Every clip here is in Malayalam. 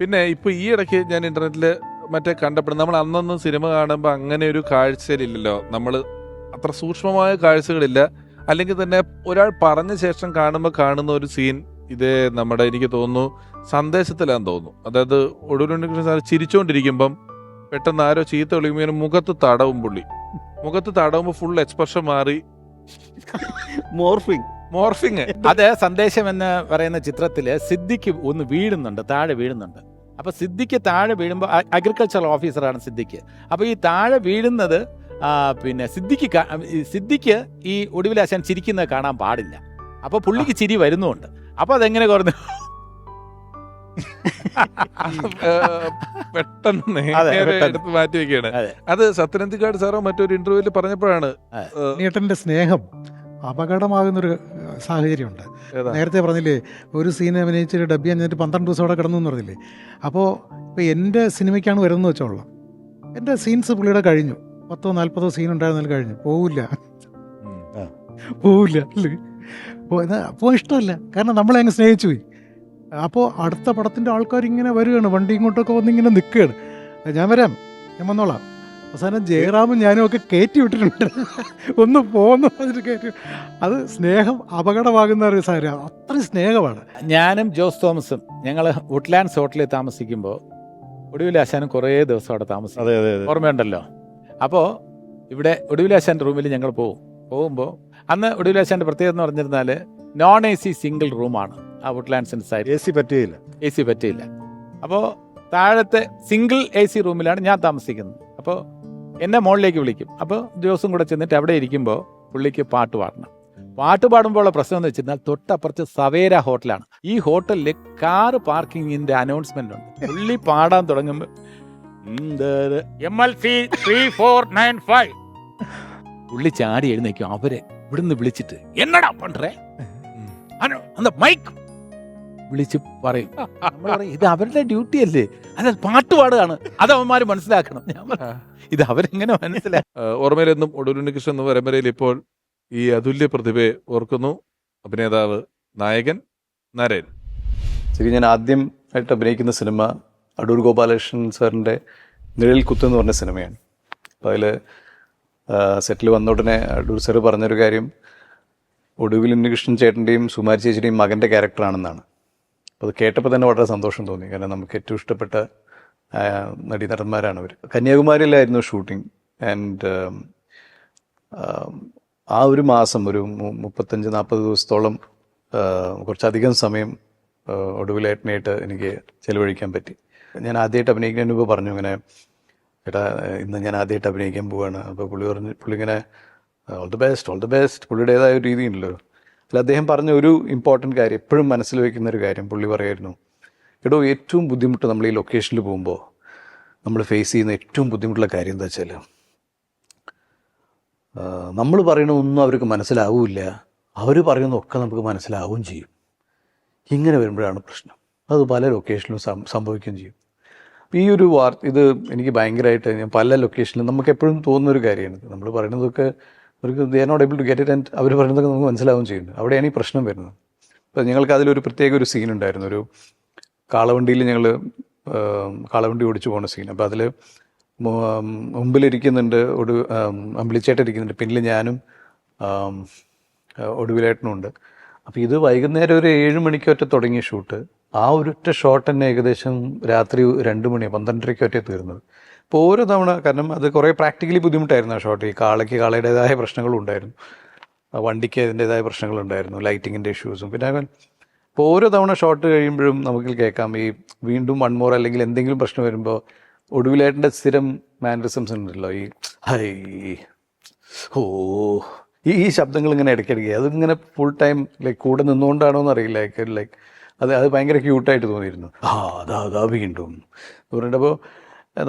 പിന്നെ ഇപ്പൊ ഈ ഇടയ്ക്ക് ഞാൻ ഇന്റർനെറ്റിൽ മറ്റേ കണ്ടപ്പോൾ നമ്മൾ അന്നൊന്നും സിനിമ കാണുമ്പോൾ അങ്ങനെ ഒരു കാഴ്ചയിലില്ലല്ലോ. നമ്മൾ അത്ര സൂക്ഷ്മമായ കാഴ്ചകളില്ല. അല്ലെങ്കിൽ തന്നെ ഒരാൾ പറഞ്ഞ ശേഷം കാണുമ്പോൾ കാണുന്ന ഒരു സീൻ ഇത് നമ്മുടെ എനിക്ക് തോന്നുന്നു സന്ദേശത്തിലാന്ന് തോന്നുന്നു. അതായത് ഒടുവിലുണ്ടെങ്കിൽ സാർ ചിരിച്ചുകൊണ്ടിരിക്കുമ്പം പെട്ടെന്ന് ആരോ ചീത്ത വിളിക്കുമ്പോൾ മുഖത്ത് തടവും പുള്ളി. മുഖത്ത് തടവുമ്പോൾ ഫുൾ എക്സ്പ്രഷൻ മാറി. Morphing morphing. അത് സന്ദേശം എന്ന് പറയുന്ന ചിത്രത്തിൽ സിദ്ദിഖ് ഒന്ന് വീഴുന്നുണ്ട് താഴെ വീഴുന്നുണ്ട്. അപ്പൊ സിദ്ദിഖ് താഴെ വീഴുമ്പോൾ അഗ്രികൾച്ചറൽ ഓഫീസറാണ് സിദ്ദിഖ് അപ്പോൾ ഈ താഴെ വീഴുന്നത് പിന്നെ സിദ്ദിഖ് സിദ്ദിഖ് ഈ ഒടുവിലാശാൻ ചിരിക്കുന്നത് കാണാൻ പാടില്ല. അപ്പോൾ പുള്ളിക്ക് ചിരി വരുന്നുണ്ട് അപ്പോൾ അതെങ്ങനെ കുറഞ്ഞു? പെട്ടെന്ന് എടുത്ത് മാറ്റി വെക്കുകയാണ് അതെ. സത്യനന്ദിക്കാട് സാറോ മറ്റൊരു ഇന്റർവ്യൂവിൽ പറഞ്ഞപ്പോഴാണ് സ്നേഹം. അപകടമാകുന്നൊരു സാഹചര്യമുണ്ട്. നേരത്തെ പറഞ്ഞില്ലേ ഒരു സീൻ അഭിനയിച്ചൊരു ഡബ് കഴിഞ്ഞിട്ട് പന്ത്രണ്ട് ദിവസം അവിടെ കിടന്നു എന്ന് പറഞ്ഞില്ലേ? അപ്പോൾ ഇപ്പോൾ എന്റെ സിനിമയ്ക്കാണ് വരുന്നത് വെച്ചോളാം എന്റെ സീൻസ് പുള്ളിയുടെ കഴിഞ്ഞു. പത്തോ നാൽപ്പതോ സീൻ ഉണ്ടായിരുന്നാലും കഴിഞ്ഞു. പോവില്ല. പോവില്ല. അല്ലേ? അപ്പോൾ ഇഷ്ടമല്ല. കാരണം നമ്മളെ അങ്ങ് സ്നേഹിച്ചു പോയി. അപ്പോൾ അടുത്ത പടത്തിന്റെ ആൾക്കാർ ഇങ്ങനെ വരികയാണ്. വണ്ടി ഇങ്ങോട്ടൊക്കെ വന്നിങ്ങനെ നിൽക്കുകയാണ്. ഞാൻ വരാം. ഞാൻ വന്നോളാം. അവസാനം ജയറാമും ഞാനും ഒക്കെ കയറ്റി വിട്ടിട്ടുണ്ട്. ഒന്ന് പോന്ന് പറഞ്ഞിട്ട് കയറ്റി അത് സ്നേഹം അപകടമാകുന്ന ഒരു സാഹചര്യം. അത്രയും സ്നേഹമാണ്. ഞാനും ജോസ് തോമസും ഞങ്ങൾ വുഡ്ലാൻഡ്സ് ഹോട്ടലിൽ താമസിക്കുമ്പോൾ ഒടുവിലാശാനും കുറേ ദിവസം അവിടെ താമസിക്കും. അതെ അതെ അതെ. ഓർമ്മയുണ്ടല്ലോ? അപ്പോൾ ഇവിടെ ഒടുവിലാശാന്റെ റൂമിൽ ഞങ്ങൾ പോകും പോകുമ്പോൾ അന്ന് ഒടുവിലാശാന്റെ പ്രത്യേകത എന്ന് പറഞ്ഞിരുന്നാൽ നോൺ എ സി സിംഗിൾ റൂമാണ് ആ വുഡ്ലാൻഡ്സിന്റെ സൈഡ് എ സി പറ്റിയില്ല. എ സി പറ്റിയില്ല. അപ്പോൾ താഴത്തെ സിംഗിൾ എ സി റൂമിലാണ് ഞാൻ താമസിക്കുന്നത്. അപ്പോൾ എന്നെ മുകളിലേക്ക് വിളിക്കും. അപ്പോൾ ദിവസം കൂടെ ചെന്നിട്ട് അവിടെ ഇരിക്കുമ്പോൾ പുള്ളിക്ക് പാട്ട് പാടണം. പാട്ട് പാടുമ്പോഴുള്ള പ്രശ്നം എന്ന് വെച്ചിരുന്നാൽ തൊട്ടപ്പുറത്ത് സവേര ഹോട്ടലാണ്. ഈ ഹോട്ടലിൽ കാർ പാർക്കിങ്ങിന്റെ അനൗൺസ്മെന്റ് ഉണ്ട്. പുള്ളി പാടാൻ തുടങ്ങുമ്പോൾ M L C three four nine five പുള്ളി ചാടി എഴുന്നേക്കും. അവരെ ഇവിടുന്ന് വിളിച്ചിട്ട് എന്നടാ പണ്ടേ മൈക്ക് വിളിച്ച് പറയും. നമ്മൾ പറയും ഇത് അവരുടെ ഡ്യൂട്ടി അല്ലേ? അത് പാട്ട് പാടുകയാണ്. അത് അവന്മാര് മനസ്സിലാക്കണം. ഞാൻ പറയും, ഇത് അവരെങ്ങനെ മനസ്സിലാക്കും ആ, ഓർമ്മയിലെന്നും ഒടുവിലുണ്ണികൃഷ്ണൻ എന്ന പരമ്പരയിൽ ഇപ്പോൾ ഈ അതുല്യ പ്രതിഭയെ ഓർക്കുന്നു അഭിനേതാവ് നായകൻ നരൻ ശരി ഞാൻ ആദ്യം ആയിട്ട് അഭിനയിക്കുന്ന സിനിമ അടൂർ ഗോപാലകൃഷ്ണൻ സാറിന്റെ നിഴൽ കുത്ത് എന്ന് പറഞ്ഞ സിനിമയാണ്. അപ്പോൾ അതിൽ സെറ്റിൽ വന്ന ഉടനെ അടൂർ സാറ് പറഞ്ഞൊരു കാര്യം ഒടുവിൽ ഉണ്ണികൃഷ്ണൻ ചേട്ടന്റെയും സുമാരി ചേച്ചിയുടെയും മകന്റെ ക്യാരക്ടറാണെന്നാണ്. അപ്പോൾ അത് കേട്ടപ്പോൾ തന്നെ വളരെ സന്തോഷം തോന്നി. കാരണം നമുക്ക് ഏറ്റവും ഇഷ്ടപ്പെട്ട നടി നടന്മാരാണ് അവർ കന്യാകുമാരിയിലായിരുന്നു ഷൂട്ടിംഗ്. ആൻഡ് ആ ഒരു മാസം ഒരു മുപ്പത്തഞ്ച് നാൽപ്പത് ദിവസത്തോളം കുറച്ചധികം സമയം ഒടുവിലേട്ടനായിട്ട് എനിക്ക് ചെലവഴിക്കാൻ പറ്റി. ഞാൻ ആദ്യമായിട്ട് അഭിനയിക്കുന്നതിന് മുമ്പ് പറഞ്ഞു ഇങ്ങനെ ചേട്ടാ ഇന്ന് ഞാൻ ആദ്യമായിട്ട് അഭിനയിക്കാൻ പോവുകയാണ് അപ്പോൾ പുള്ളി പറഞ്ഞു പുള്ളി ഇങ്ങനെ all the best all the best പുള്ളിയുടേതായ ഒരു രീതിയുണ്ടല്ലോ അല്ല അദ്ദേഹം പറഞ്ഞ ഒരു ഇമ്പോർട്ടന്റ് കാര്യം എപ്പോഴും മനസ്സിൽ വയ്ക്കുന്ന ഒരു കാര്യം പുള്ളി പറയായിരുന്നു എടോ ഏറ്റവും ബുദ്ധിമുട്ട് നമ്മൾ ഈ ലൊക്കേഷനിൽ പോകുമ്പോൾ നമ്മൾ ഫേസ് ചെയ്യുന്ന ഏറ്റവും ബുദ്ധിമുട്ടുള്ള കാര്യം എന്താ വെച്ചാൽ നമ്മൾ പറയണതൊന്നും അവർക്ക് മനസ്സിലാവില്ല. അവർ പറയുന്നതൊക്കെ നമുക്ക് മനസ്സിലാവുകയും ചെയ്യും. ഇങ്ങനെ വരുമ്പോഴാണ് പ്രശ്നം. അത് പല ലൊക്കേഷനിലും സംഭവിക്കുകയും ചെയ്യും. ഈ ഒരു വാർത്ത ഇത് എനിക്ക് ഭയങ്കരമായിട്ട് ഞാൻ പല ലൊക്കേഷനിലും നമുക്ക് എപ്പോഴും തോന്നുന്ന ഒരു കാര്യമാണ് നമ്മൾ പറയുന്നതൊക്കെ അവർക്ക് they not able to get it and അവർ പറയുന്നതൊക്കെ നമുക്ക് മനസ്സിലാവുകയും ചെയ്യുന്നു അവിടെയാണ് ഈ പ്രശ്നം വരുന്നത്. അപ്പോൾ ഞങ്ങൾക്ക് അതിലൊരു പ്രത്യേക ഒരു സീൻ ഉണ്ടായിരുന്നു. ഒരു കാളവണ്ടിയിൽ ഞങ്ങൾ കാളവണ്ടി ഓടിച്ചു പോകുന്ന സീൻ അപ്പോൾ അതിൽ മുമ്പിലിരിക്കുന്നുണ്ട് ഒടു അമ്പിളിച്ചേട്ടൻ ഇരിക്കുന്നുണ്ട് പിന്നിൽ ഞാനും ആം, ഒടുവിലേട്ടനും ഉണ്ട് അപ്പോൾ ഇത് വൈകുന്നേരം ഒരു ഏഴ് മണിക്കൊറ്റ തുടങ്ങിയ ഷൂട്ട് ആ ഒരൊറ്റ ഷോട്ട് തന്നെ ഏകദേശം രാത്രി രണ്ട് മണി പന്ത്രണ്ടരയ്ക്ക് ഒറ്റ തീർന്നത്. അപ്പോൾ ഓരോ തവണ കാരണം അത് കുറേ പ്രാക്ടിക്കലി ബുദ്ധിമുട്ടായിരുന്നു ആ ഷോട്ട് ഈ കാളയ്ക്ക് കാളയുടേതായ പ്രശ്നങ്ങളും ഉണ്ടായിരുന്നു. ആ വണ്ടിക്ക് അതിന്റെതായ പ്രശ്നങ്ങളുണ്ടായിരുന്നു ലൈറ്റിങ്ങിന്റെ ഇഷ്യൂസും പിന്നെ അവൻ ഓരോ തവണ ഷോട്ട് കഴിയുമ്പോഴും നമുക്ക് കേൾക്കാം. ഈ വീണ്ടും വൺ മോർ അല്ലെങ്കിൽ എന്തെങ്കിലും പ്രശ്നം വരുമ്പോൾ ഒടുവിലേട്ടന്റെ സ്ഥിരം മാനറിസംസ് ഉണ്ടല്ലോ. ഈ ഹൈ ഓ ഈ ഈ ശബ്ദങ്ങൾ ഇങ്ങനെ ഇടയ്ക്കിടയ്ക്ക്. അതിങ്ങനെ ഫുൾ ടൈം ലൈക്ക് കൂടെ നിന്നുകൊണ്ടാണോ എന്ന് അറിയില്ല ലൈക്ക് അത് അത് ഭയങ്കര ക്യൂട്ടായിട്ട് തോന്നിയിരുന്നു. ആ അതാ അതാ വീണ്ടും. എന്ന് പറഞ്ഞിട്ട് അപ്പോൾ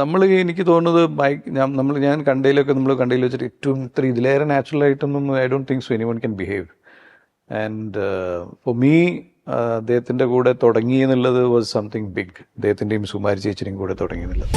നമ്മൾ എനിക്ക് തോന്നുന്നത് ബൈക്ക് ഞാൻ നമ്മൾ ഞാൻ കണ്ടതിലൊക്കെ നമ്മൾ കണ്ടതിൽ വെച്ചിട്ട് ഏറ്റവും ഇത്ര ഇതിലേറെ നാച്ചുറൽ ആയിട്ടൊന്നും I don't think so any one can behave and for me അദ്ദേഹത്തിന്റെ കൂടെ തുടങ്ങി എന്നുള്ളത് വാസ് സംതിങ് ബിഗ് അദ്ദേഹത്തിന്റെയും സുമാരി ചേച്ചിയുടെയും കൂടെ തുടങ്ങി എന്നുള്ളത്.